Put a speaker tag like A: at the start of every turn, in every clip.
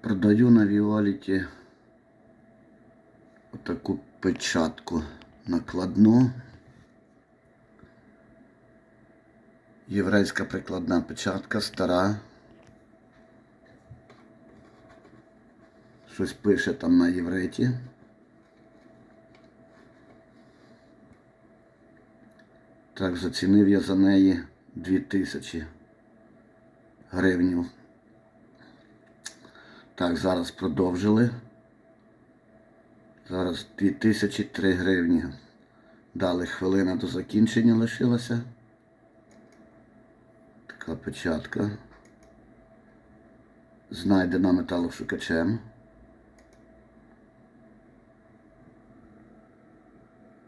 A: Продаю на Віоліті отаку печатку накладну. Єврейська прикладна печатка стара. Щось пише там на євриті. Так, зацінив я за неї 2000 гривнів. Так, зараз продовжили. Зараз 2003 гривні. Дали хвилина до закінчення лишилася. Така печатка. Знайдена металошукачем.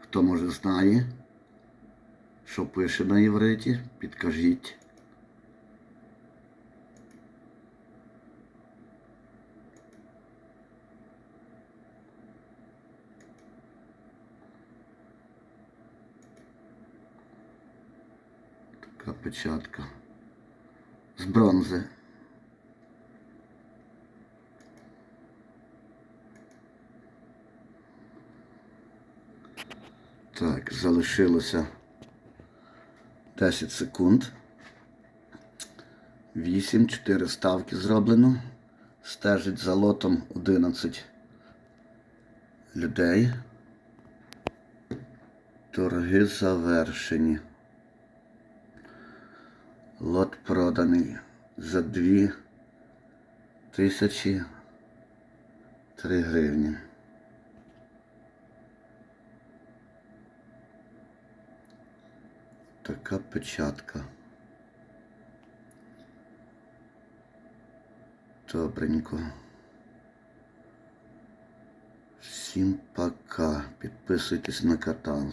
A: Хто може знає, що пише на євриті, підкажіть. Така печатка. З бронзи. Так, залишилося 10 секунд. 8, 4 ставки зроблено. Стежить за лотом 11 людей. Торги завершені. Лот проданий за 2 тисячі 3 гривні. Така печатка. Добренько. Всім пока. Підписуйтесь на канал.